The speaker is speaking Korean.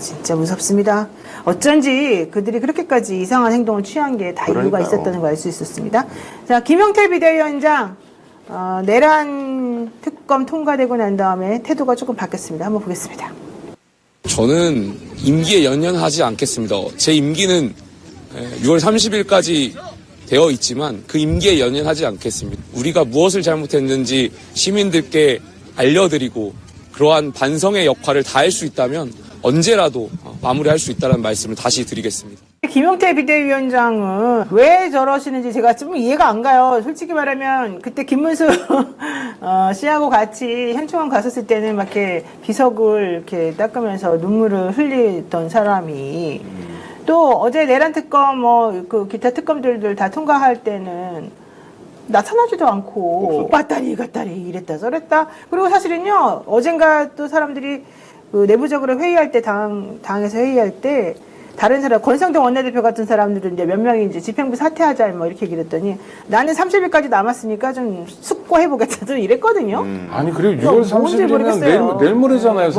진짜 무섭습니다. 어쩐지 그들이 그렇게까지 이상한 행동을 취한 게 다 이유가 그러니까요. 있었다는 걸 알 수 있었습니다. 자, 김영태 비대위원장, 어, 내란 특검 통과되고 난 다음에 태도가 조금 바뀌었습니다. 한번 보겠습니다. 저는 임기에 연연하지 않겠습니다. 제 임기는 6월 30일까지 되어 있지만 그 임기에 연연하지 않겠습니다. 우리가 무엇을 잘못했는지 시민들께 알려드리고 그러한 반성의 역할을 다할 수 있다면 언제라도 마무리할 수 있다는 말씀을 다시 드리겠습니다. 김용태 비대위원장은 왜 저러시는지 제가 좀 이해가 안 가요. 솔직히 말하면 그때 김문수 어, 씨하고 같이 현충원 갔었을 때는 막 이렇게 비석을 이렇게 닦으면서 눈물을 흘리던 사람이 또 어제 내란 특검 뭐 그 기타 특검들들 다 통과할 때는 나타나지도 않고 왔다리 갔다리 이랬다 저랬다 그리고 사실은요 어젠가 또 사람들이 그 내부적으로 회의할 때 당 당에서 회의할 때 다른 사람 권성동 원내대표 같은 사람들은 이제 몇 명이 이제 집행부 사퇴하자 뭐 이렇게 얘기를 했더니 나는 30일까지 남았으니까 좀 숙고해 보겠다 좀 이랬거든요. 아니 그리고 뭐 6월 뭔지 30일이면 내일, 모르겠어요. 내일 모레잖아요.